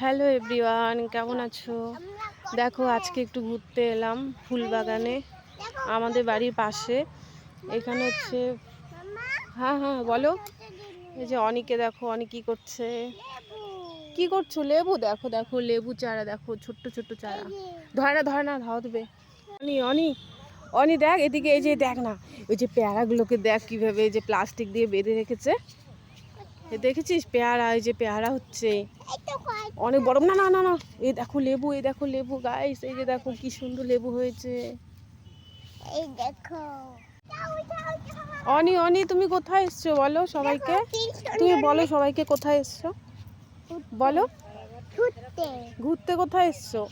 Hello everyone কেমন আছো? দেখো, আজকে একটু ঘুরতে এলাম ফুল বাগানে আমাদের বাড়ির পাশে। এখানে হচ্ছে হ্যাঁ হ্যাঁ বলো। এই যে অনিকে দেখো, অনেক কি করছে? কি করছ? লেবু দেখো দেখো, লেবু চারা, দেখো, ছোট্ট ছোট্ট চারা। ধরে না ধরে না ধরবে অনি অনি অনি দেখ, এদিকে এই যে দেখ না, ওই যে প্যারাগুলোকে দেখ কীভাবে এই যে প্লাস্টিক দিয়ে বেঁধে রেখেছে। দেখেছিস পেয়ারা এই যে পেয়ারা হচ্ছে। অনেক বড় না না না না এই দেখো লেবু এই দেখো লেবু গাইস এই যে দেখো কি সুন্দর লেবু হয়েছে। এই দেখো। অনি অনি তুমি কোথায় এসছো বলো সবাইকে? তুমি বলো সবাইকে কোথায় এসছো। বলো। ঘুরতে। ঘুরতে কোথায় এসছো?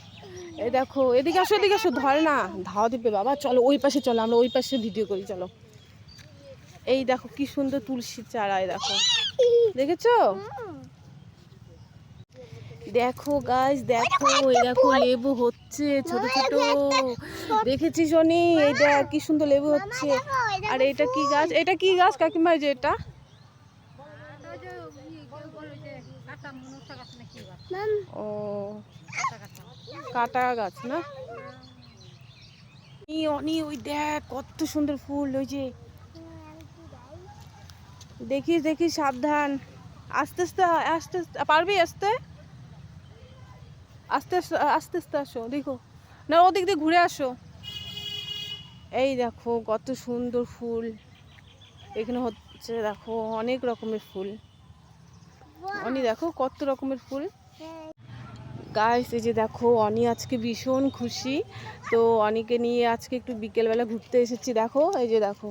এই দেখো এদিকে আসো এদিকে আসো ধরে না ধাওয়া দিবে বাবা চলো ওই পাশে চলো আমরা ওই পাশে ভিডিও করি চলো। এই দেখো কি সুন্দর তুলসী চারা এই দেখো। দেখেছ? দেখো গাছ দেখো, এই দেখো লেবু হচ্ছে, ছোট ছোট। দেখেছিস অনি এই দেখ কি সুন্দর লেবু হচ্ছে। আর এটা কি গাছ? এটা কি গাছ কাকিমা যে এটা? ও, কাটা গাছ না, অনি, ওই দেখ, কত সুন্দর ফুল, ওই যে দেখিস দেখিস, সাবধান। আস্তে আস্তে আস্তে আস্তে পারবি আসতে? আস্তে আস্তে আস্তে আসো, দেখো। না, ওদিক দিয়ে ঘুরে আসো। এই দেখো, কত সুন্দর ফুল। এখানে হচ্ছে, দেখো, অনেক রকমের ফুল। অনি, দেখো, কত রকমের ফুল। গাইস এই যে দেখো, অনি আজকে ভীষণ খুশি। তো অনিকে নিয়ে আজকে একটু বিকেলবেলা ঘুরতে এসেছি, দেখো। এই যে দেখো।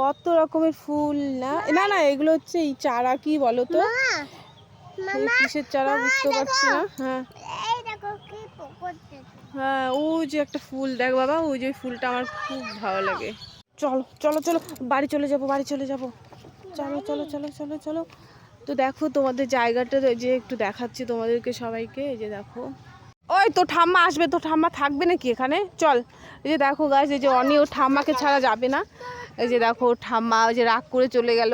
কত রকমের ফুল না? না না এগুলো হচ্ছে এই চারা কি বলো তো? কিসের চারা বুঝতে পারছি না হ্যাঁ। হ্যাঁ ওই যে একটা ফুল দেখ বাবা ওই যে ফুলটা আমার খুব ভালো লাগে। চলো চলো চলো বাড়ি চলে যাব বাড়ি চলে যাব। চলো চলো চলো চলো চলো। তো দেখো তোমাদের জায়গাটা যে একটু দেখাচ্ছি তোমাদেরকে সবাইকে এই যে দেখো। ওই তো ঠাম্মা আসবে, তো ঠাম্মা থাকবে নাকি এখানে? চল। এই যে দেখো গাছ এই যে অনি ও ঠাম্মাকে ছাড়া যাবে না। এই যে দেখো ঠাম্মা, ওই যে রাগ করে চলে গেল।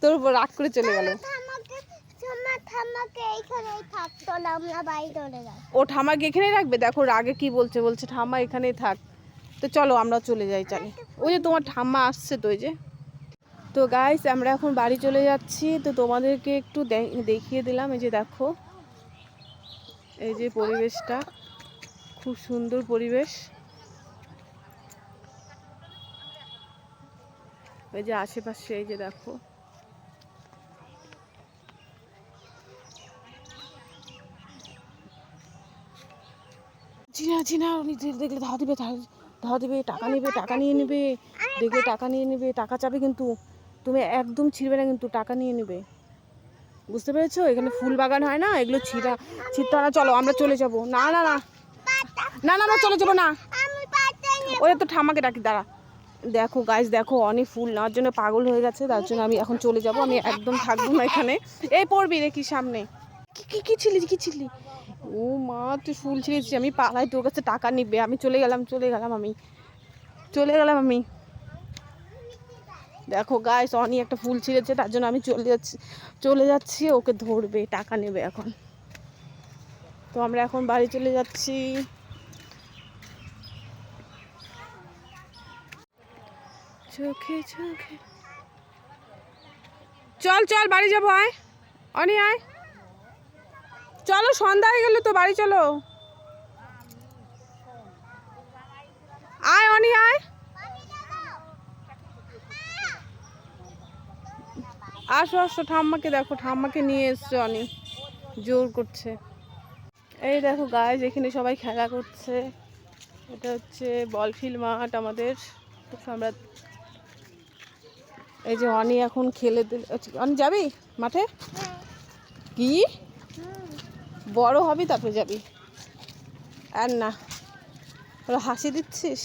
তোর উপর রাগ করে চলে গেল। ও ঠাম্মাকে এখানেই রাখবে? দেখো রাগে কি বলছে বলছে ঠাম্মা এখানেই থাক। তো চলো আমরা চলে যাই, চলে। ওই যে তোমার ঠাম্মা আসছে তো ওই যে। তো গাইস আমরা এখন বাড়ি চলে যাচ্ছি। তো তোমাদেরকে একটু দেখিয়ে দিলাম, এই যে দেখো। এই যে পরিবেশটা, খুব সুন্দর পরিবেশ। এই যে আশেপাশে, এই যে দেখো। চিনা চিনা উনি দেখলে ধাওয়া দিবে, ধাওয়া- দিবে, টাকা নেবে, টাকা নিয়ে নেবে, দেখবে টাকা নিয়ে নেবে, টাকা চাবে কিন্তু, তুমি একদম ছিঁড়বে না কিন্তু, টাকা নিয়ে নেবে। বুঝতে পেরেছ? এখানে ফুল বাগান হয় না? এগুলো ছিঁড়া ছিঁড়তে না চলো আমরা চলে যাব। না না না। না না না, চলে যাব না। ওই তো ঠামাকে ডাকি, দাঁড়া। দেখো গাছ দেখো, অনেক ফুল। নেওয়ার জন্য পাগল হয়ে গেছে, তার জন্য আমি এখন চলে যাব। আমি একদম থাকব না এখানে। এই পড়বি দেখি সামনে। কি কি কি ছিলি কি ছিলি? ও মা, তুই ফুল ছিঁড়েছিস। আমি পালাই তোর কাছে টাকা নিবে। আমি চলে গেলাম চলে গেলাম আমি। চলে গেলাম আমি। দেখো গাছ অনি একটা ফুল ছিঁড়েছে, তার জন্য আমি চলে যাচ্ছি চলে যাচ্ছি, ওকে ধরবে, টাকা নেবে এখন। তো আমরা এখন বাড়ি চলে যাচ্ছি। চোখে চোখে। চল চল, বাড়ি যাব, আয়। অনি, আয়। চলো, সন্ধ্যা হয়ে গেল তো বাড়ি চলো আয় অনি আয় আসো আসো ঠাম্মাকে দেখো ঠাম্মাকে নিয়ে এসছে অনি। জোর করছে। এই দেখো গায়ে যেখানে সবাই খেলা করছে। এটা হচ্ছে বল বলফিল মাঠ আমাদের। আমরা এই যে অনি এখন খেলে আচ্ছা, অনি যাবি মাঠে? কি? বড় হবি তারপরে যাবি। আর না। হাসি দিচ্ছিস?